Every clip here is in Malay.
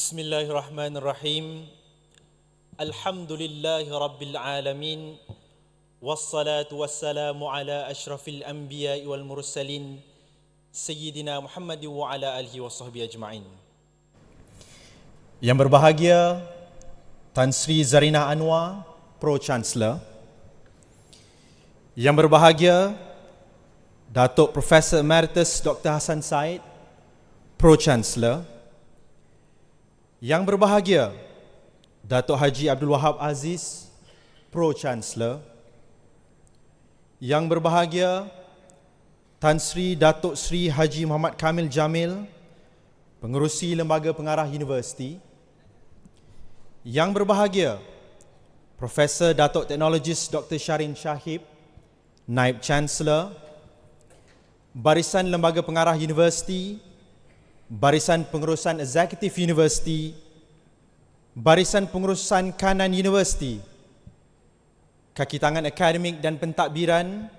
بسم الله الرحمن الرحيم الحمد لله رب العالمين والصلاة والسلام على أشرف الأنبياء والمرسلين سيدنا محمد وعلى آله وصحبه أجمعين Yang berbahagia Tan Sri Zarina Anwar Pro Chancellor. Yang berbahagia Datuk Profesor Emeritus Dr. Hassan Said Pro Chancellor. Yang berbahagia Datuk Haji Abdul Wahab Aziz, Pro Chancellor. Yang berbahagia Tan Sri Datuk Sri Haji Muhammad Kamil Jamil, Pengerusi Lembaga Pengarah Universiti. Yang berbahagia Profesor Datuk Teknologis Dr. Syarin Syahib, Naib Chancellor, Barisan Lembaga Pengarah Universiti, Barisan Pengurusan Eksekutif Universiti, Barisan Pengurusan Kanan Universiti, kaki tangan akademik dan pentadbiran,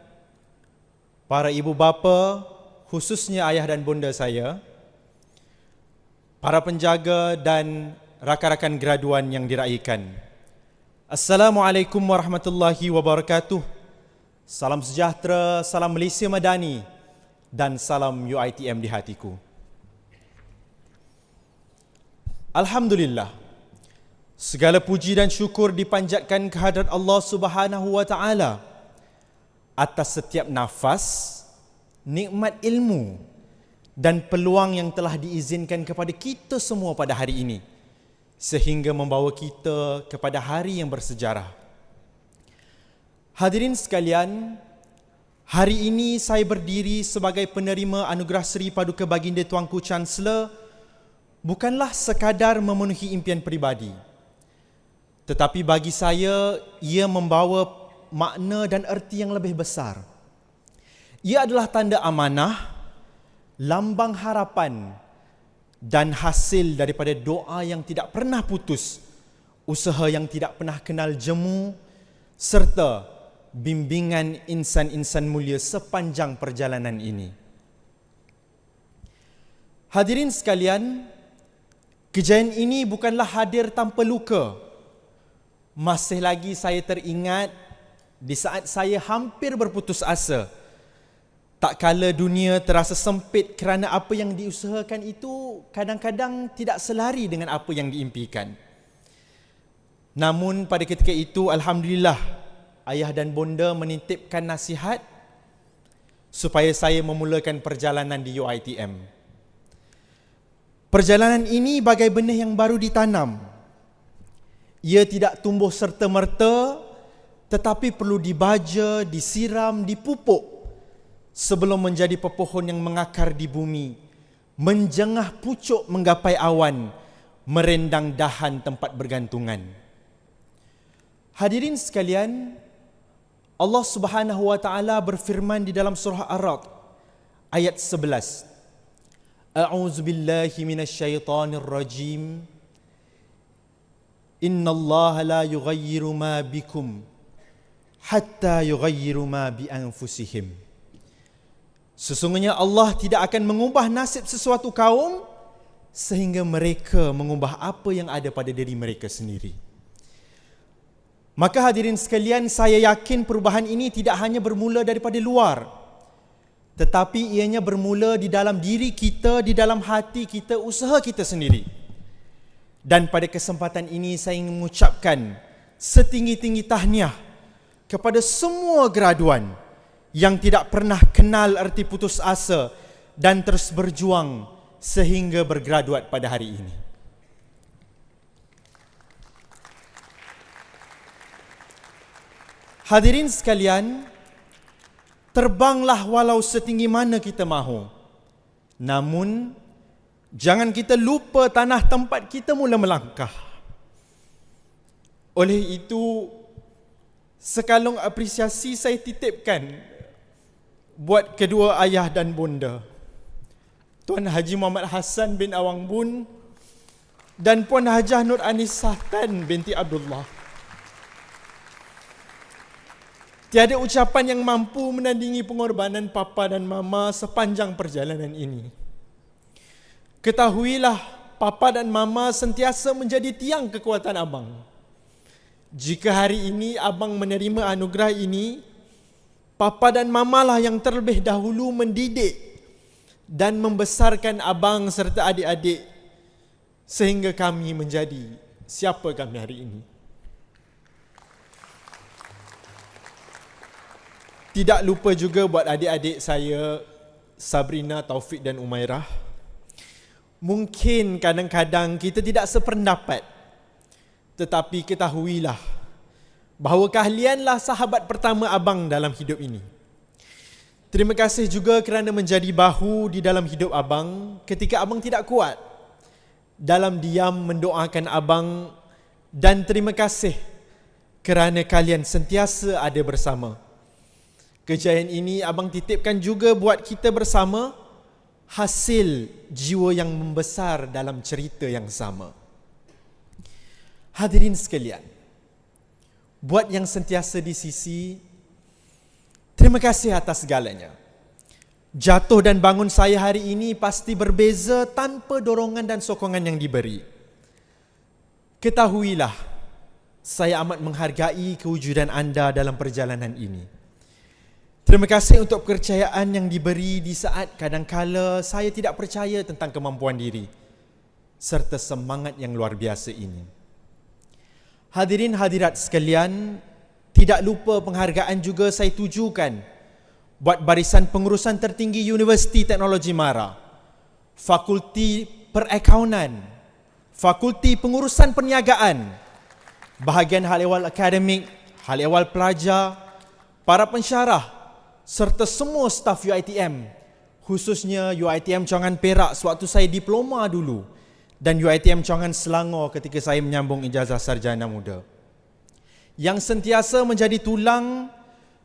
para ibu bapa, khususnya ayah dan bunda saya, para penjaga dan rakan-rakan graduan yang diraikan. Assalamualaikum warahmatullahi wabarakatuh. Salam sejahtera, salam Malaysia Madani dan salam UiTM di hatiku. Alhamdulillah. Segala puji dan syukur dipanjatkan kehadrat Allah Subhanahu wa taala atas setiap nafas, nikmat ilmu dan peluang yang telah diizinkan kepada kita semua pada hari ini sehingga membawa kita kepada hari yang bersejarah. Hadirin sekalian, hari ini saya berdiri sebagai penerima anugerah Seri Paduka Baginda Tuanku Chancellor bukanlah sekadar memenuhi impian peribadi. Tetapi bagi saya, ia membawa makna dan erti yang lebih besar. Ia adalah tanda amanah, lambang harapan dan hasil daripada doa yang tidak pernah putus, usaha yang tidak pernah kenal jemu, serta bimbingan insan-insan mulia sepanjang perjalanan ini. Hadirin sekalian, kejayaan ini bukanlah hadir tanpa luka. Masih lagi saya teringat di saat saya hampir berputus asa. Tak kala dunia terasa sempit kerana apa yang diusahakan itu kadang-kadang tidak selari dengan apa yang diimpikan. Namun pada ketika itu Alhamdulillah ayah dan bonda menitipkan nasihat supaya saya memulakan perjalanan di UITM. Perjalanan ini bagai benih yang baru ditanam. Ia tidak tumbuh serta-merta tetapi perlu dibaja, disiram, dipupuk sebelum menjadi pepohon yang mengakar di bumi, menjengah pucuk menggapai awan, merendang dahan tempat bergantungan. Hadirin sekalian, Allah Subhanahu wa taala berfirman di dalam surah Ar-Ra'd ayat 11. A'udzu billahi minasyaitonir rajim. Inna Allah la yughayyiru ma bikum hatta yughayyiru ma bi anfusihim. Sesungguhnya Allah tidak akan mengubah nasib sesuatu kaum sehingga mereka mengubah apa yang ada pada diri mereka sendiri. Maka hadirin sekalian, saya yakin perubahan ini tidak hanya bermula daripada luar tetapi ianya bermula di dalam diri kita, di dalam hati kita, usaha kita sendiri. Dan pada kesempatan ini saya ingin mengucapkan setinggi-tinggi tahniah kepada semua graduan yang tidak pernah kenal erti putus asa dan terus berjuang sehingga bergraduat pada hari ini. Hadirin sekalian, terbanglah walau setinggi mana kita mahu. Namun, jangan kita lupa tanah tempat kita mula melangkah. Oleh itu, sekalung apresiasi saya titipkan buat kedua ayah dan bunda. Tuan Haji Muhammad Hassan bin Awang Bun dan Puan Hajah Nur Anisah Tan binti Abdullah. Tiada ucapan yang mampu menandingi pengorbanan papa dan mama sepanjang perjalanan ini. Ketahuilah papa dan mama sentiasa menjadi tiang kekuatan abang. Jika hari ini abang menerima anugerah ini, papa dan mama lah yang terlebih dahulu mendidik dan membesarkan abang serta adik-adik sehingga kami menjadi siapa kami hari ini. Tidak lupa juga buat adik-adik saya Sabrina, Taufik dan Umairah. Mungkin kadang-kadang kita tidak sependapat. Tetapi ketahuilah bahawa kalianlah sahabat pertama abang dalam hidup ini. Terima kasih juga kerana menjadi bahu di dalam hidup abang ketika abang tidak kuat. Dalam diam mendoakan abang dan terima kasih kerana kalian sentiasa ada bersama. Kejayaan ini abang titipkan juga buat kita bersama hasil jiwa yang membesar dalam cerita yang sama. Hadirin sekalian, buat yang sentiasa di sisi, terima kasih atas segalanya. Jatuh dan bangun saya hari ini pasti berbeza tanpa dorongan dan sokongan yang diberi. Ketahuilah, saya amat menghargai kewujudan anda dalam perjalanan ini. Terima kasih untuk kepercayaan yang diberi di saat kadangkala saya tidak percaya tentang kemampuan diri serta semangat yang luar biasa ini. Hadirin hadirat sekalian, tidak lupa penghargaan juga saya tujukan buat barisan pengurusan tertinggi Universiti Teknologi Mara, Fakulti Perakaunan, Fakulti Pengurusan Perniagaan, bahagian hal ehwal akademik, hal ehwal pelajar, para pensyarah, serta semua staf UiTM khususnya UiTM Cawangan Perak sewaktu saya diploma dulu dan UiTM Cawangan Selangor ketika saya menyambung ijazah sarjana muda. Yang sentiasa menjadi tulang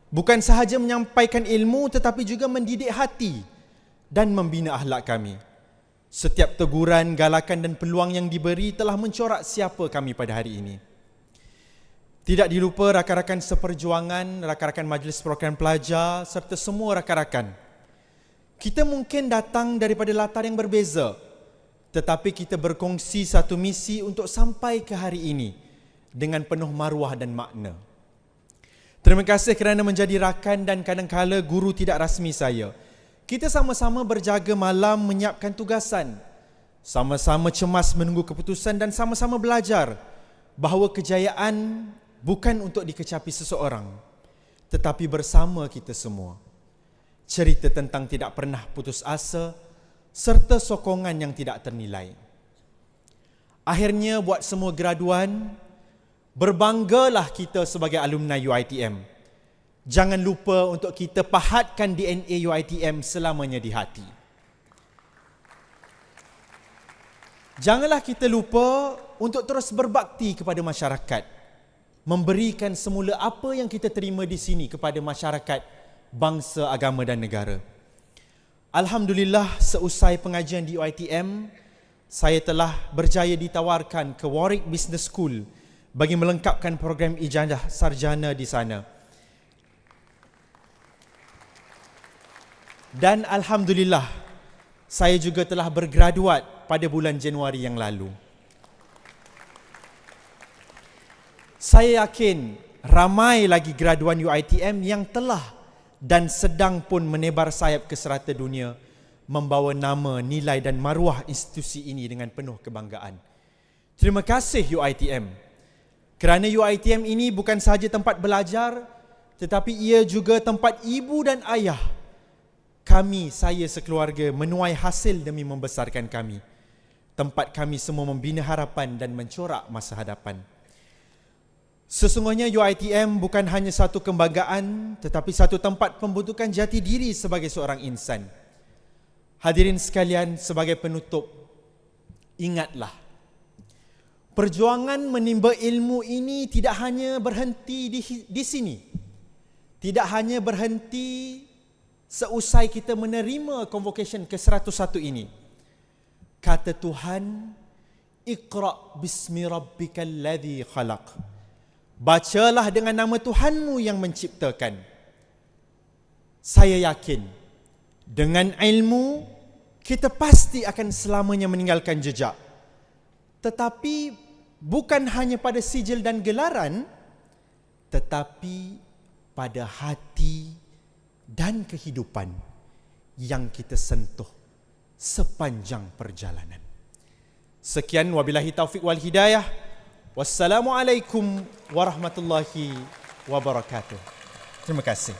bukan sahaja menyampaikan ilmu tetapi juga mendidik hati dan membina ahlak kami. Setiap teguran, galakan dan peluang yang diberi telah mencorak siapa kami pada hari ini. Tidak dilupa rakan-rakan seperjuangan, rakan-rakan majlis program pelajar serta semua rakan-rakan. Kita mungkin datang daripada latar yang berbeza, tetapi kita berkongsi satu misi untuk sampai ke hari ini dengan penuh maruah dan makna. Terima kasih kerana menjadi rakan dan kadang-kala guru tidak rasmi saya. Kita sama-sama berjaga malam menyiapkan tugasan. Sama-sama cemas menunggu keputusan dan sama-sama belajar bahawa kejayaan bukan untuk dikecapi seseorang tetapi bersama kita semua. Cerita tentang tidak pernah putus asa serta sokongan yang tidak ternilai. Akhirnya buat semua graduan berbanggalah kita sebagai alumni UiTM jangan lupa untuk kita pahatkan DNA UiTM selamanya di hati. Janganlah kita lupa untuk terus berbakti kepada masyarakat memberikan semula apa yang kita terima di sini kepada masyarakat, bangsa, agama dan negara. Alhamdulillah seusai pengajian di UiTM, saya telah berjaya ditawarkan ke Warwick Business School bagi melengkapkan program ijazah sarjana di sana. Dan alhamdulillah saya juga telah bergraduat pada bulan Januari yang lalu. Saya yakin ramai lagi graduan UiTM yang telah dan sedang pun menebar sayap ke serata dunia membawa nama, nilai dan maruah institusi ini dengan penuh kebanggaan. Terima kasih UiTM. Kerana UiTM ini bukan sahaja tempat belajar tetapi ia juga tempat ibu dan ayah kami, saya sekeluarga menuai hasil demi membesarkan kami. Tempat kami semua membina harapan dan mencorak masa hadapan. Sesungguhnya UiTM bukan hanya satu kebanggaan tetapi satu tempat pembentukan jati diri sebagai seorang insan. Hadirin sekalian sebagai penutup, ingatlah. Perjuangan menimba ilmu ini tidak hanya berhenti di, di sini. Tidak hanya berhenti seusai kita menerima convocation ke-101 ini. Kata Tuhan, Iqra' bismi rabbikal ladhi khalaq. Bacalah dengan nama Tuhanmu yang menciptakan. Saya yakin dengan ilmu kita pasti akan selamanya meninggalkan jejak Tetapi bukan hanya pada sijil dan gelaran tetapi pada hati dan kehidupan yang kita sentuh sepanjang perjalanan. Sekian wabillahi taufik wal hidayah. Wassalamualaikum warahmatullahi wabarakatuh. Terima kasih.